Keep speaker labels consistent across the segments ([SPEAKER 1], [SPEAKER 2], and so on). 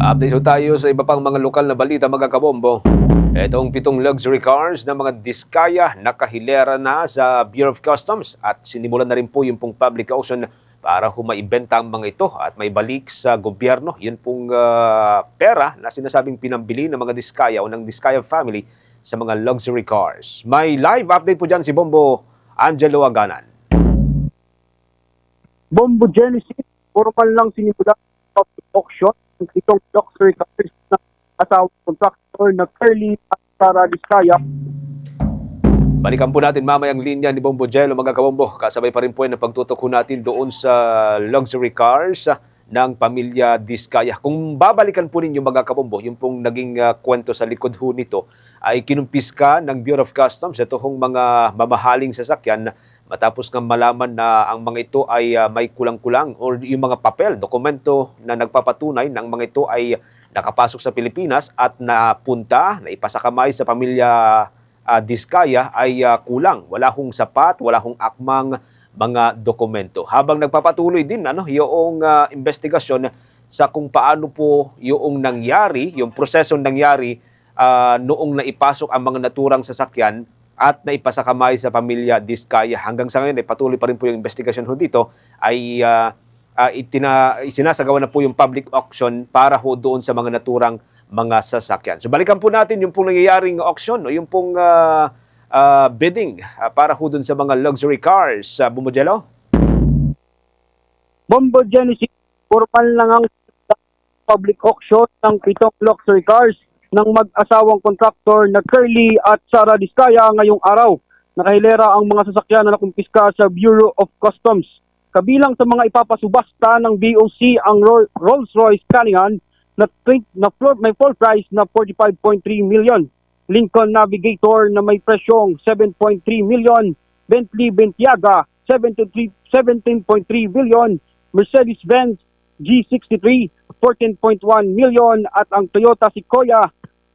[SPEAKER 1] Update ho tayo sa iba pang mga lokal na balita mga kabombo. Itong pitong luxury cars na mga diskaya nakahilera na sa Bureau of Customs at sinimulan na rin po yung pong public auction para humaibenta ang mga ito at may balik sa gobyerno. Yun pong ah, pera na sinasabing pinambili ng mga diskaya o ng diskaya family sa mga luxury cars. May live update po dyan si Bombo Angelo Aganan.
[SPEAKER 2] Bombo Genesis, formal lang sinimula ng auction ng itong luxury cars na asawang contractor na Curly at Sara Diskaya.
[SPEAKER 1] Balikan po natin mamaya ang linya ni Bombo Jello mga kabombo. Kasabay pa rin po yan pagtutok natin doon sa luxury cars ng pamilya Diskaya. Kung babalikan po ninyo mga kabombo, yung pong naging ah, kwento sa likod ho nito ay kinumpiska ng Bureau of Customs ito hong mga mamahaling sasakyan matapos nga malaman na ang mga ito ay ah, may kulang-kulang or yung mga papel, dokumento na nagpapatunay ng mga ito ay nakapasok sa Pilipinas at napunta, na ipasakamay sa pamilya ah, Diskaya ay ah, kulang. Wala hong sapat, wala hong akmang mga dokumento. Habang nagpapatuloy din ano, yung ah, investigasyon sa kung paano po yung nangyari, yung prosesong nangyari ah, noong naipasok ang mga naturang sasakyan at naipasakamay sa pamilya Diskaya. Hanggang sa ngayon, ay patuloy pa rin po yung investigasyon ho dito ay ah, ah, itina, isinasagawa na po yung public auction para ho doon sa mga naturang mga sasakyan. So balikan po natin yung pong nangyayaring auction, no? yung pong ah, ah, bidding ah, para ho doon sa mga luxury cars. Uh, Bumujelo?
[SPEAKER 2] Bombo Genesis, formal lang ang public auction ng pitong luxury cars ng mag-asawang contractor na Curly at Sara Diskaya ngayong araw. Nakahilera ang mga sasakyan na nakumpiska sa Bureau of Customs. Kabilang sa mga ipapasubasta ng BOC ang Ro- Rolls-Royce Cunningham na, na floor, may full price na 45.3 million. Lincoln Navigator na may presyong 7.3 million. Bentley Bentiaga 73 17.3 billion. Mercedes-Benz G63 14.1 million at ang Toyota Sequoia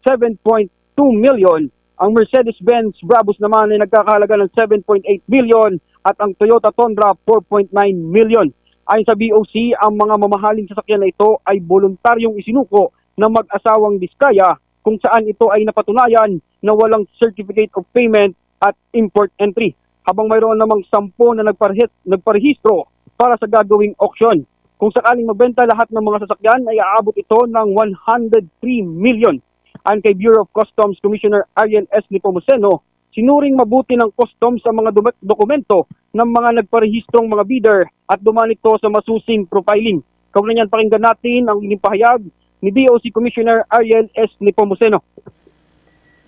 [SPEAKER 2] 7.2 million. Ang Mercedes-Benz Brabus naman ay nagkakahalaga ng 7.8 million at ang Toyota Tundra 4.9 million. Ayon sa BOC, ang mga mamahaling sasakyan na ito ay voluntaryong isinuko ng mag-asawang Diskaya kung saan ito ay napatunayan na walang certificate of payment at import entry. Habang mayroon namang sampo na nagparehistro para sa gagawing auction. Kung sakaling magbenta lahat ng mga sasakyan ay aabot ito ng 103 million. Ayon kay Bureau of Customs Commissioner Ariel S. Nepomuceno, sinuring mabuti ng customs sa mga dokumento ng mga nagparehistrong mga bidder at dumaan ito sa masusing profiling. Niyan pakinggan natin ang inyong pahayag ni BOC Commissioner Ariel S. Nepomuceno.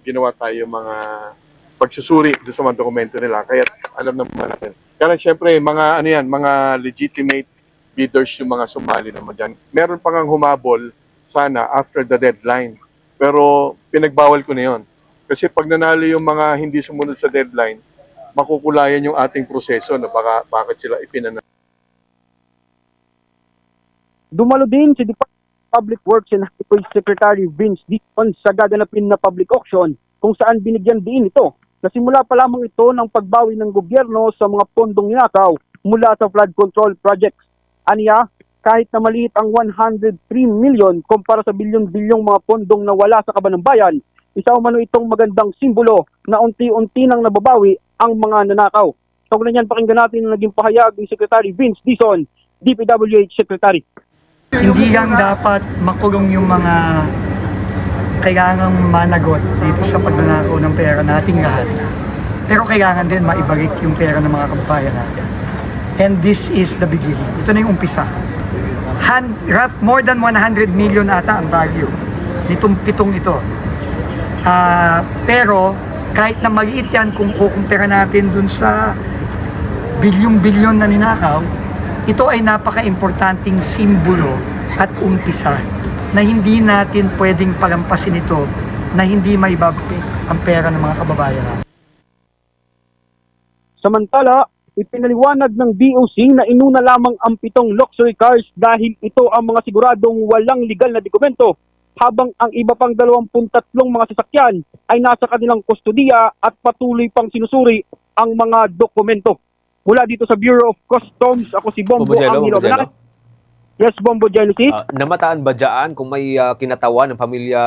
[SPEAKER 3] ginawa tayo mga pagsusuri sa mga dokumento nila. Kaya alam naman natin. Kaya syempre, mga ano yan, mga legitimate bidders yung mga sumali naman dyan. Meron pa ngang humabol sana after the deadline. Pero pinagbawal ko na yon. Kasi pag nanalo yung mga hindi sumunod sa deadline, makukulayan yung ating proseso na baka bakit sila ipinanalo.
[SPEAKER 2] Dumalo din si Department of Public Works and Highway Secretary Vince Dicon sa gaganapin na public auction kung saan binigyan din ito na simula pa lamang ito ng pagbawi ng gobyerno sa mga pondong ninakaw mula sa flood control projects. Aniya, kahit na maliit ang 103 million kumpara sa bilyon-bilyong mga pondong na wala sa kaban ng bayan, isa umano itong magandang simbolo na unti-unti nang nababawi ang mga nanakaw. Kaugnay niyan, pakinggan natin ang naging pahayag ni Secretary Vince Dison, DPWH Secretary.
[SPEAKER 4] Hindi lang dapat makulong yung mga kailangang managot dito sa pagnanakaw ng pera nating lahat. Pero kailangan din maibalik yung pera ng mga kababayan natin. And this is the beginning. Ito na yung umpisa. Han, rough, more than 100 million ata ang value nitong pitong ito. Ah, pero kahit na maliit yan kung kukumpara natin dun sa bilyong-bilyon na ninakaw, ito ay napaka-importanting simbolo at umpisa na hindi natin pwedeng palampasin ito na hindi may ang pera ng mga kababayan.
[SPEAKER 2] Samantala, ipinaliwanag ng DOC na inuna lamang ang pitong luxury cars dahil ito ang mga siguradong walang legal na dokumento habang ang iba pang 23 mga sasakyan ay nasa kanilang kustodiya at patuloy pang sinusuri ang mga dokumento. Mula dito sa Bureau of Customs, ako si Bombo
[SPEAKER 1] Bumujelo,
[SPEAKER 2] Angelo.
[SPEAKER 1] Bumujelo.
[SPEAKER 2] Yes, Bombo Genesis.
[SPEAKER 1] Ah, namataan ba dyan kung may ah, kinatawan ng pamilya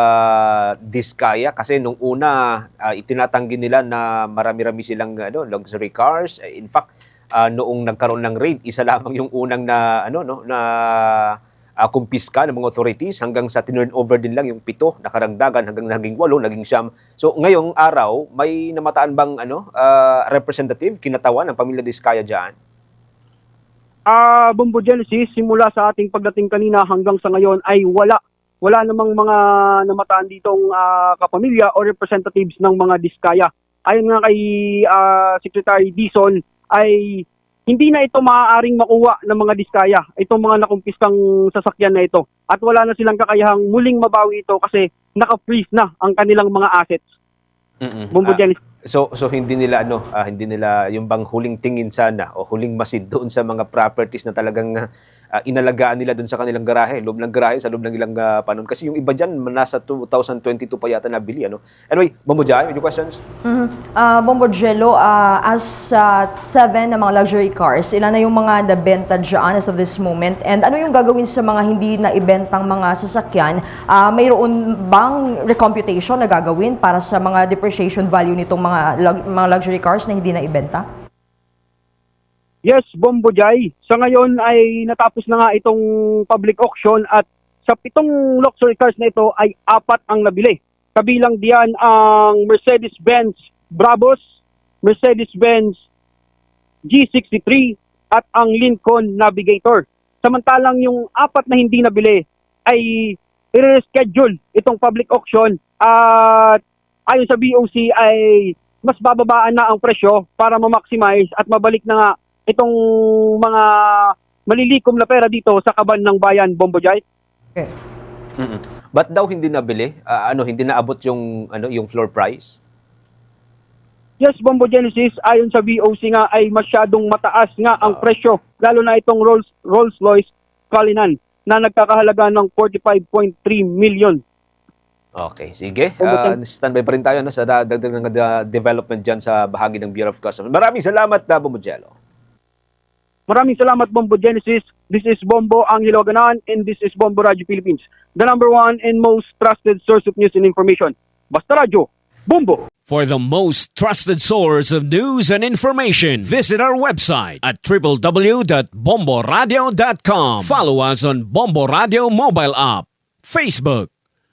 [SPEAKER 1] Diskaya? Kasi nung una, ah, itinatanggi nila na marami-rami silang ano, luxury cars. Eh, In fact, ah, noong nagkaroon ng raid, isa lamang yung unang na ano no na ah, kumpiska ng mga authorities hanggang sa tinurn over din lang yung pito, nakaragdagan hanggang naging walo, naging siyam. So ngayong araw, may namataan bang ano ah, representative kinatawan ng pamilya Diskaya diyan?
[SPEAKER 2] Ah, Bombo Genesis, simula sa ating pagdating kanina hanggang sa ngayon ay wala wala namang mga namataan ditong ah, kapamilya o representatives ng mga diskaya. Ayon nga kay ah, Secretary Dison ay hindi na ito maaaring makuha ng mga diskaya, itong mga nakumpiskang sasakyan na ito. At wala na silang kakayahang muling mabawi ito kasi naka-freeze na ang kanilang mga assets.
[SPEAKER 1] Mm-mm.
[SPEAKER 2] Bombo
[SPEAKER 1] Ah,
[SPEAKER 2] Genesis.
[SPEAKER 1] So so hindi nila ano, ah, hindi nila yung bang huling tingin sana o huling masid doon sa mga properties na talagang ah, inalagaan nila doon sa kanilang garahe, loob ng garahe sa loob ng ilang ah, panon kasi yung iba diyan nasa 2022 pa yata nabili ano. Anyway, Bombo Jai, your questions?
[SPEAKER 5] Ah, Bombo Jello, ah, as uh, seven na mga luxury cars, ilan na yung mga nabenta dyan as of this moment? And ano yung gagawin sa mga hindi na ibentang mga sasakyan? Ah, mayroon bang recomputation na gagawin para sa mga depreciation value nitong mga, lug- mga luxury cars na hindi na ibenta?
[SPEAKER 2] Yes, Bombo Jai. Sa ngayon ay natapos na nga itong public auction at sa pitong luxury cars na ito ay apat ang nabili. Kabilang diyan ang Mercedes-Benz Brabus, Mercedes-Benz G63 at ang Lincoln Navigator. Samantalang yung apat na hindi nabili ay i-reschedule itong public auction at ayon sa BOC ay mas bababaan na ang presyo para ma-maximize at mabalik na nga itong mga malilikom na pera dito sa kaban ng bayan, Bombojay.
[SPEAKER 5] Okay.
[SPEAKER 1] Mm-mm. Ba't daw hindi nabili? Ah, ano, hindi naabot yung ano, yung floor price?
[SPEAKER 2] Yes, Bombo Genesis, ayon sa VOC nga ay masyadong mataas nga ang
[SPEAKER 1] Ah.
[SPEAKER 2] presyo, lalo na itong Rolls, Rolls-Royce Cullinan na nagkakahalaga ng 45.3 million.
[SPEAKER 1] Okay, sige. Uh, standby pa rin tayo no, sa da- dagdag ng development dyan sa bahagi ng Bureau of Customs. Maraming salamat, uh, Bombo Jello.
[SPEAKER 2] Maraming salamat, Bombo Genesis. This is Bombo Angelo Ganan and this is Bombo Radio Philippines, the number one and most trusted source of news and information. Basta Radio, Bombo!
[SPEAKER 6] For the most trusted source of news and information, visit our website at www.bomboradio.com. Follow us on Bombo Radio mobile app, Facebook,